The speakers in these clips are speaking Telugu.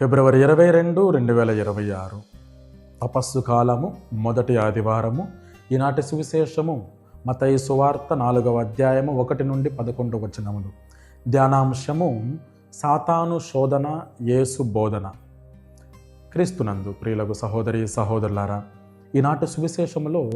ఫిబ్రవరి ఇరవై రెండు రెండు వేల ఇరవై ఆరు. తపస్సు కాలము మొదటి ఆదివారము ఈనాటి సువిశేషము మతయి సువార్త నాలుగవ అధ్యాయము ఒకటి నుండి పదకొండు వచనములు. ధ్యానాంశము సాతాను శోధన యేసు బోధన. క్రీస్తునందు ప్రియులకు సహోదరి సహోదరులారా ఈనాటి సువిశేషములో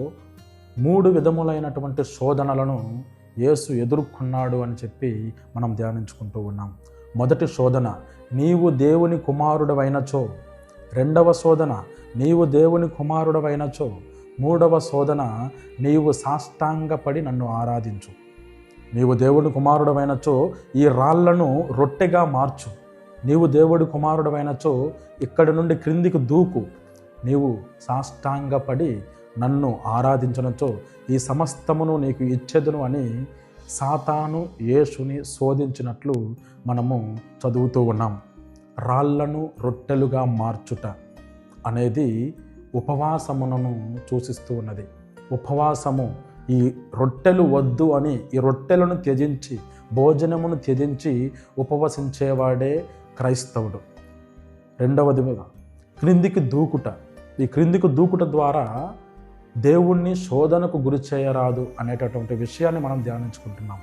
మూడు విధములైనటువంటి శోధనలను యేసు ఎదుర్కొన్నాడు అని చెప్పి మనం ధ్యానించుకుంటూ ఉన్నాం. మొదటి శోధన నీవు దేవుని కుమారుడవైనచో. రెండవ శోధన నీవు దేవుని కుమారుడవైనచో. మూడవ శోధన నీవు సాష్టాంగపడి నన్ను ఆరాధించు. నీవు దేవుని కుమారుడవైనచో ఈ రాళ్ళను రొట్టెగా మార్చు. నీవు దేవుడి కుమారుడవైనచో ఇక్కడి నుండి క్రిందికి దూకు. నీవు సాష్టాంగపడి నన్ను ఆరాధించనచో ఈ సమస్తమును నీకు ఇచ్చేదను అని సాతాను యేసుని శోధించినట్లు మనము చదువుతూ ఉన్నాం. రాళ్ళను రొట్టెలుగా మార్చుట అనేది ఉపవాసమునను సూచిస్తూ ఉన్నది. ఉపవాసము ఈ రొట్టెలు వద్దు అని ఈ రొట్టెలను త్యజించి భోజనమును త్యజించి ఉపవసించేవాడే క్రైస్తవుడు. రెండవదిగా క్రిందికి దూకుట. ఈ క్రిందికి దూకుట ద్వారా దేవుణ్ణి శోధనకు గురి చేయరాదు అనేటటువంటి విషయాన్ని మనం ధ్యానించుకుంటున్నాం.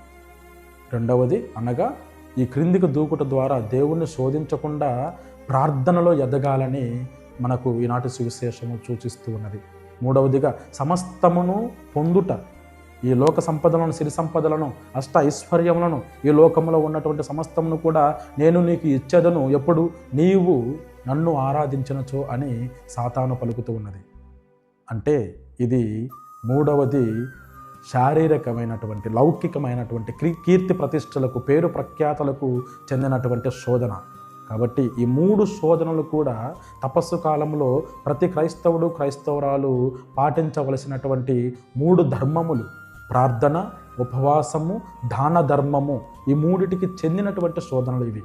రెండవది అనగా ఈ క్రిందికి దూకుట ద్వారా దేవుణ్ణి శోధించకుండా ప్రార్థనలో ఎదగాలని మనకు ఈనాటి సువిశేషము సూచిస్తూ ఉన్నది. మూడవదిగా సమస్తమును పొందుట ఈ లోక సంపదలను సిరి సంపదలను అష్ట ఐశ్వర్యములను ఈ లోకంలో ఉన్నటువంటి సమస్తమును కూడా నేను నీకు ఇచ్చేదను ఎప్పుడు నీవు నన్ను ఆరాధించినచో అని సాతాను పలుకుతూ ఉన్నది. అంటే ఇది మూడవది శారీరకమైనటువంటి లౌకికమైనటువంటి కీర్తి ప్రతిష్టలకు పేరు ప్రఖ్యాతలకు చెందినటువంటి శోధన. కాబట్టి ఈ మూడు శోధనలు కూడా తపస్సు కాలంలో ప్రతి క్రైస్తవుడు క్రైస్తవురాలు పాటించవలసినటువంటి మూడు ధర్మములు. ప్రార్థన ఉపవాసము దాన ధర్మము. ఈ మూడిటికి చెందినటువంటి శోధనలు ఇవి.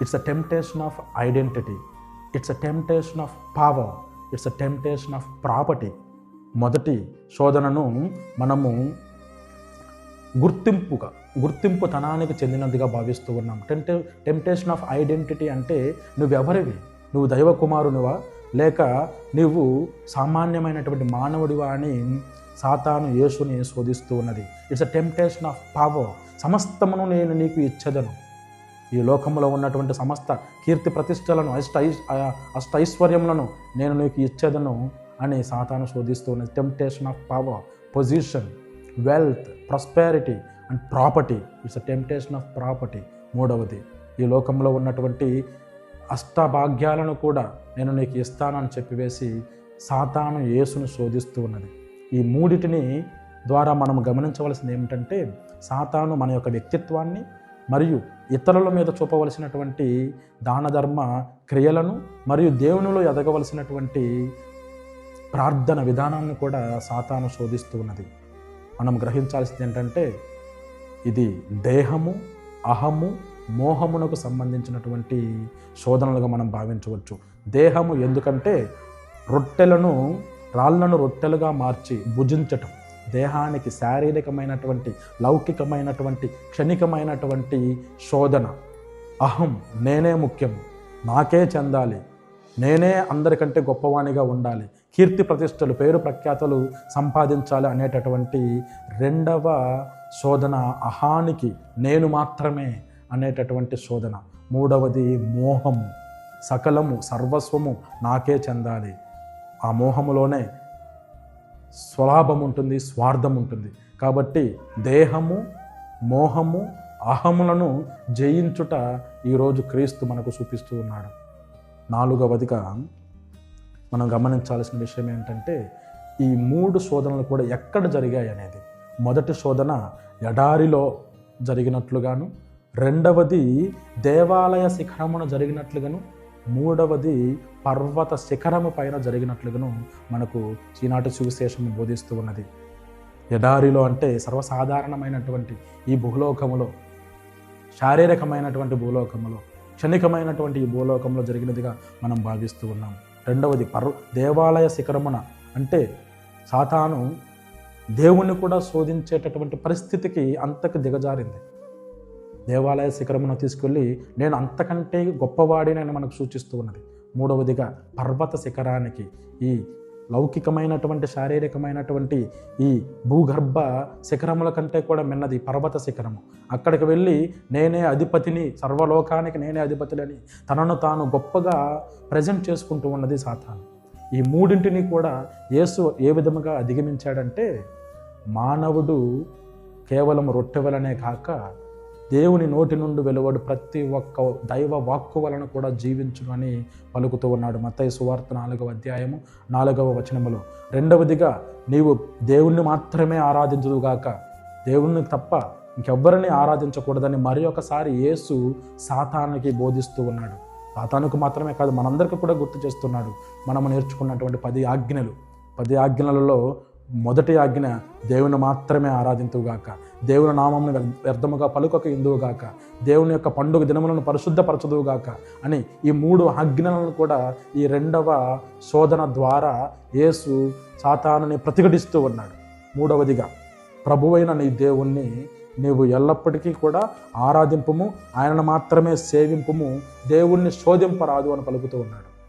It's a temptation of identity it's a temptation of power it's a temptation of property మొదటి శోధనను మనము గుర్తింపుగా గుర్తింపు తనానికి చెందినదిగా భావిస్తూ ఉన్నాం. టెంటే టెంప్టేషన్ ఆఫ్ ఐడెంటిటీ అంటే నువ్వెవరివి? నువ్వు దైవ కుమారునివా లేక నువ్వు సామాన్యమైనటువంటి మానవుడివా అని సాతాను యేసుని శోధిస్తూ ఉన్నది. It's a temptation of power సమస్తమును నేను నీకు ఇచ్చేదను. ఈ లోకంలో ఉన్నటువంటి సమస్త కీర్తి ప్రతిష్టలను అష్ట అష్ట ఐశ్వర్యములను నేను నీకు ఇచ్చేదను అని సాతాను శోధిస్తూ ఉన్నది temptation of power position wealth prosperity and property it's a temptation of property మూడవది ఈ లోకంలో ఉన్నటువంటి అష్టభాగ్యాలను కూడా నేను నీకు ఇస్తానని చెప్పివేసి సాతాను యేసును శోధిస్తూ ఉన్నది ఈ మూడిటిని ద్వారా మనం గమనించవలసింది ఏమిటంటే సాతాను మన యొక్క వ్యక్తిత్వాన్ని మరియు ఇతరుల మీద చూపవలసినటువంటి దాన ధర్మ క్రియలను మరియు దేవునిలో ఎదగవలసినటువంటి ప్రార్థన విధానాన్ని కూడా సాతాను శోధిస్తూ ఉన్నది. మనం గ్రహించాల్సింది ఏంటంటే ఇది దేహము అహము మోహమునకు సంబంధించినటువంటి శోధనలుగా మనం భావించవచ్చు. దేహము ఎందుకంటే రొట్టెలను రాళ్ళను రొట్టెలుగా మార్చి భుజించటం. దేహానికి శారీరకమైనటువంటి లౌకికమైనటువంటి క్షణికమైనటువంటి శోధన. అహం నేనే ముఖ్యం. నాకే చెందాలి. నేనే అందరికంటే గొప్పవాణిగా ఉండాలి. కీర్తి ప్రతిష్టలు పేరు ప్రఖ్యాతలు సంపాదించాలి అనేటటువంటి రెండవ శోధన అహానికి నేను మాత్రమే అనేటటువంటి శోధన. మూడవది మోహము. సకలము సర్వస్వము నాకే చెందాలి. ఆ మోహములోనే స్వలాభం ఉంటుంది స్వార్థం ఉంటుంది. కాబట్టి దేహము మోహము అహములను జయించుట ఈరోజు క్రీస్తు మనకు చూపిస్తూ ఉన్నాడు. నాలుగవదిగా మనం గమనించాల్సిన విషయం ఏంటంటే ఈ మూడు శోధనలు కూడా ఎక్కడ జరిగాయి అనేది. మొదటి శోధన ఎడారిలో జరిగినట్లుగాను రెండవది దేవాలయ శిఖరమున జరిగినట్లుగాను మూడవది పర్వత శిఖరము పైన జరిగినట్లుగాను మనకు ఈనాటి సువిశేషం బోధిస్తూ ఉన్నది. ఎడారిలో అంటే సర్వసాధారణమైనటువంటి ఈ భూలోకములో శారీరకమైనటువంటి భూలోకములో క్షణికమైనటువంటి ఈ భూలోకంలో జరిగినదిగా మనం భావిస్తూ ఉన్నాం. రెండవది పర్వ దేవాలయ శిఖరమున అంటే సాతాను దేవుణ్ణి కూడా శోధించేటటువంటి పరిస్థితికి అంతకు దిగజారింది. దేవాలయ శిఖరమును తీసుకెళ్ళి నేను అంతకంటే గొప్పవాడినని మనకు సూచిస్తూ ఉన్నది. మూడవదిగా పర్వత శిఖరానికి ఈ లౌకికమైనటువంటి శారీరకమైనటువంటి ఈ భూగర్భ శిఖరముల కంటే కూడా మిన్నది పర్వత శిఖరము. అక్కడికి వెళ్ళి నేనే అధిపతిని సర్వలోకానికి నేనే అధిపతిని తనను తాను గొప్పగా ప్రజెంట్ చేసుకుంటూ ఉన్నది సాతాను. ఈ మూడింటిని కూడా యేసు ఏ విధముగా అధిగమించాడంటే మానవుడు కేవలం రొట్టె వలనే కాక దేవుని నోటి నుండి వెలువడు ప్రతి ఒక్క దైవ వాక్కు వలన కూడా జీవించును అని పలుకుతూ ఉన్నాడు. మత్తయి సువార్త నాలుగవ అధ్యాయము నాలుగవ వచనములో రెండవదిగా నీవు దేవుణ్ణి మాత్రమే ఆరాధించుదుగాక. దేవుణ్ణి తప్ప ఇంకెవ్వరిని ఆరాధించకూడదని మరి ఒకసారి యేసు సాతానికి బోధిస్తూ ఉన్నాడు. సాతానుకు మాత్రమే కాదు మనందరికీ కూడా గుర్తు చేస్తున్నాడు. మనము నేర్చుకున్నటువంటి పది ఆజ్ఞలు. పది ఆజ్ఞలలో మొదటి ఆజ్ఞ దేవుని మాత్రమే ఆరాధింతుగాక. దేవుని నామంను వ్యర్థముగా పలుకక ఇందువుగాక. దేవుని యొక్క పండుగ దినములను పరిశుద్ధపరచదువుగాక అని ఈ మూడు ఆజ్ఞలను కూడా ఈ రెండవ శోధన ద్వారా యేసు సాతానుని ప్రతిఘటిస్తూ ఉన్నాడు. మూడవదిగా ప్రభువైన నీ దేవుణ్ణి నీవు ఎల్లప్పటికీ కూడా ఆరాధింపము ఆయనను మాత్రమే సేవింపము దేవుణ్ణి శోధింపరాదు అని పలుకుతూ ఉన్నాడు.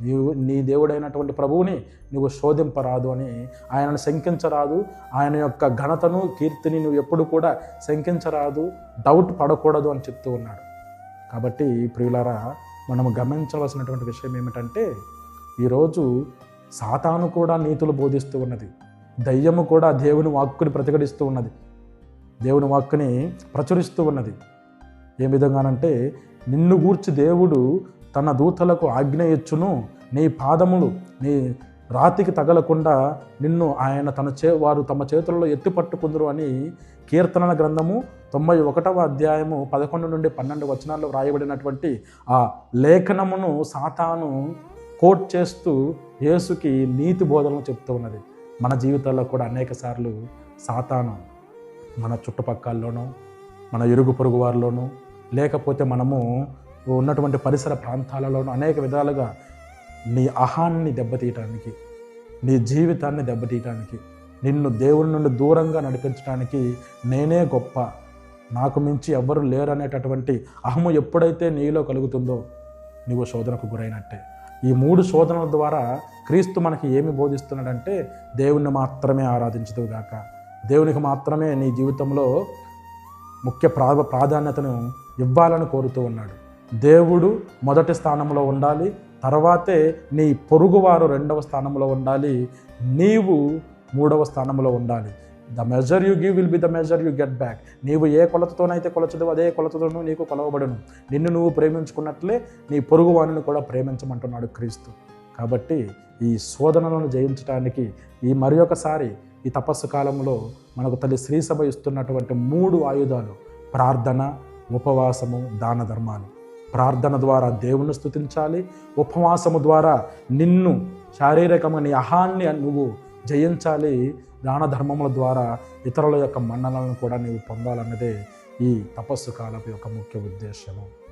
నీవు నీ దేవుడైనటువంటి ప్రభువుని నువ్వు శోధింపరాదు అని ఆయనను శంకించరాదు. ఆయన యొక్క ఘనతను కీర్తిని నువ్వు ఎప్పుడు కూడా శంకించరాదు. డౌట్ పడకూడదు అని చెప్తూ ఉన్నాడు. కాబట్టి ప్రియులారా మనం గమనించవలసినటువంటి విషయం ఏమిటంటే ఈరోజు సాతాను కూడా నీతులు బోధిస్తూ ఉన్నది. దయ్యము కూడా దేవుని వాక్కుని ప్రతిఘటిస్తూ ఉన్నది. దేవుని వాక్కుని ప్రచురిస్తూ ఉన్నది. ఏ విధంగానంటే నిన్ను గూర్చి దేవుడు తన దూతలకు ఆజ్ఞ ఇచ్చును. నీ పాదములు నీ రాతికి తగలకుండా నిన్ను ఆయన తన చే వారు తమ చేతులలో ఎత్తి పట్టుకుందరు అని కీర్తనల గ్రంథము తొంభై ఒకటవ అధ్యాయము పదకొండు నుండి పన్నెండు వచనాల్లో వ్రాయబడినటువంటి ఆ లేఖనమును సాతాను కోట్ చేస్తూ యేసుకి నీతి బోధనలు చెప్తూ ఉన్నది. మన జీవితాల్లో కూడా అనేక సార్లు సాతాను మన చుట్టుపక్కల్లోనూ మన ఇరుగు పొరుగు వారిలోనూ లేకపోతే మనము ఉన్నటువంటి పరిసర ప్రాంతాలలోనూ అనేక విధాలుగా నీ అహాన్ని దెబ్బతీయటానికి నీ జీవితాన్ని దెబ్బతీయటానికి నిన్ను దేవుని నుండి దూరంగా నడిపించడానికి నేనే గొప్ప. నాకు మించి ఎవ్వరు లేరనేటటువంటి అహము ఎప్పుడైతే నీలో కలుగుతుందో నీవు శోధనకు గురైనట్టే. ఈ మూడు శోధనల ద్వారా క్రీస్తు మనకి ఏమి బోధిస్తున్నాడంటే దేవుణ్ణి మాత్రమే ఆరాధించదుగాక దేవునికి మాత్రమే నీ జీవితంలో ముఖ్య ప్రా ప్రాధాన్యతను ఇవ్వాలని కోరుతూ ఉన్నాడు. దేవుడు మొదటి స్థానంలో ఉండాలి తర్వాతే నీ పొరుగువారు రెండవ స్థానంలో ఉండాలి నీవు మూడవ స్థానంలో ఉండాలి. The measure you give will be the measure you get back నీవు ఏ కొలతతోనైతే కొలచదు అదే కొలతతోనూ నీకు కొలవబడను. నిన్ను నువ్వు ప్రేమించుకున్నట్లే నీ పొరుగు వారిని కూడా ప్రేమించమంటున్నాడు క్రీస్తు. కాబట్టి ఈ శోధనలను జయించడానికి ఈ మరి ఒకసారి ఈ తపస్సు కాలంలో మనకు తల్లి శ్రీసభ ఇస్తున్నటువంటి మూడు ఆయుధాలు ప్రార్థన ఉపవాసము దాన ధర్మాలు. ప్రార్థన ద్వారా దేవుణ్ణి స్థుతించాలి ఉపవాసము ద్వారా నిన్ను శారీరకమైన నీ అహాన్ని నువ్వు జయించాలి. దాన ధర్మముల ద్వారా ఇతరుల యొక్క మన్ననలను కూడా నీవు పొందాలన్నదే ఈ తపస్సు కాలపు యొక్క ముఖ్య ఉద్దేశము.